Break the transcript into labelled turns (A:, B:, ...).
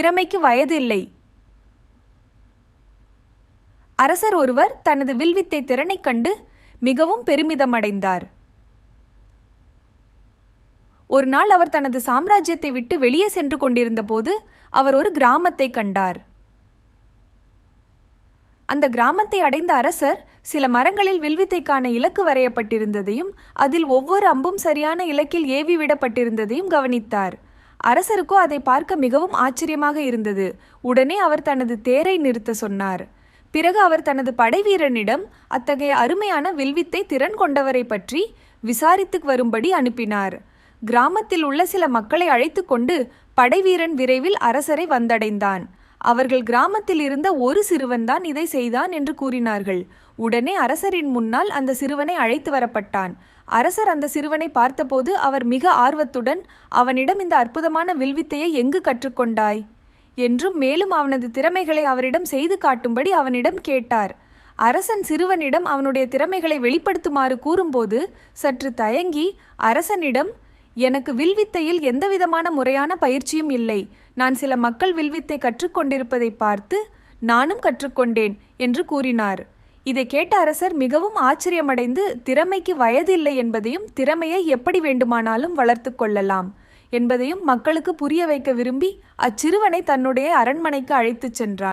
A: திறமைக்கு வயது இல்லை அரசர் ஒருவர் தனது வில்வித்தை திறனைக் கண்டு மிகவும் பெருமிதமடைந்தார். ஒரு நாள் அவர் தனது சாம்ராஜ்யத்தை விட்டு வெளியே சென்று கொண்டிருந்தபோது அவர் ஒரு கிராமத்தை கண்டார். அந்த கிராமத்தை அடைந்த அரசர் சில மரங்களில் வில்வித்தைக்கான இலக்கு வரையப்பட்டிருந்ததையும் அதில் ஒவ்வொரு அம்பும் சரியான இலக்கில் ஏவி விடப்பட்டிருந்ததையும் கவனித்தார். அரசருக்கோ அதை பார்க்க மிகவும் ஆச்சரியமாக இருந்தது. உடனே அவர் தனது தேரை நிறுத்த சொன்னார். பிறகு அவர் தனது படைவீரனிடம் அத்தகைய அருமையான வில்வித்தை திறன் கொண்டவரை பற்றி விசாரித்து வரும்படி அனுப்பினார். கிராமத்தில் உள்ள சில மக்களை அழைத்து கொண்டு படைவீரன் விரைவில் அரசரை வந்தடைந்தான். அவர்கள் கிராமத்தில் இருந்த ஒரு சிறுவன்தான் இதை செய்தான் என்று கூறினார்கள். உடனே அரசரின் முன்னால் அந்த சிறுவனை அழைத்து வரப்பட்டான். அரசர் அந்த சிறுவனை பார்த்தபோது அவர் மிக ஆர்வத்துடன் அவனிடம் இந்த அற்புதமான வில்வித்தையை எங்கு கற்றுக்கொண்டாய் என்றும் மேலும் அவனது திறமைகளை அவரிடம் செய்து காட்டும்படி அவனிடம் கேட்டார். அரசன் சிறுவனிடம் அவனுடைய திறமைகளை வெளிப்படுத்துமாறு கூறும்போது சற்று தயங்கி அரசனிடம் எனக்கு வில்வித்தையில் எந்தவிதமான முறையான பயிற்சியும் இல்லை. நான் சில மக்கள் வில்வித்தை கற்றுக்கொண்டிருப்பதை பார்த்து நானும் கற்றுக்கொண்டேன் என்று கூறினார். இதை கேட்ட அரசர் மிகவும் ஆச்சரியமடைந்து திறமைக்கு வயதில்லை என்பதையும் திறமையை எப்படி வேண்டுமானாலும் வளர்த்து கொள்ளலாம் என்பதையும் மக்களுக்கு புரிய வைக்க விரும்பி அச்சிறுவனை தன்னுடைய அரண்மனைக்கு அழைத்துச் சென்றார்.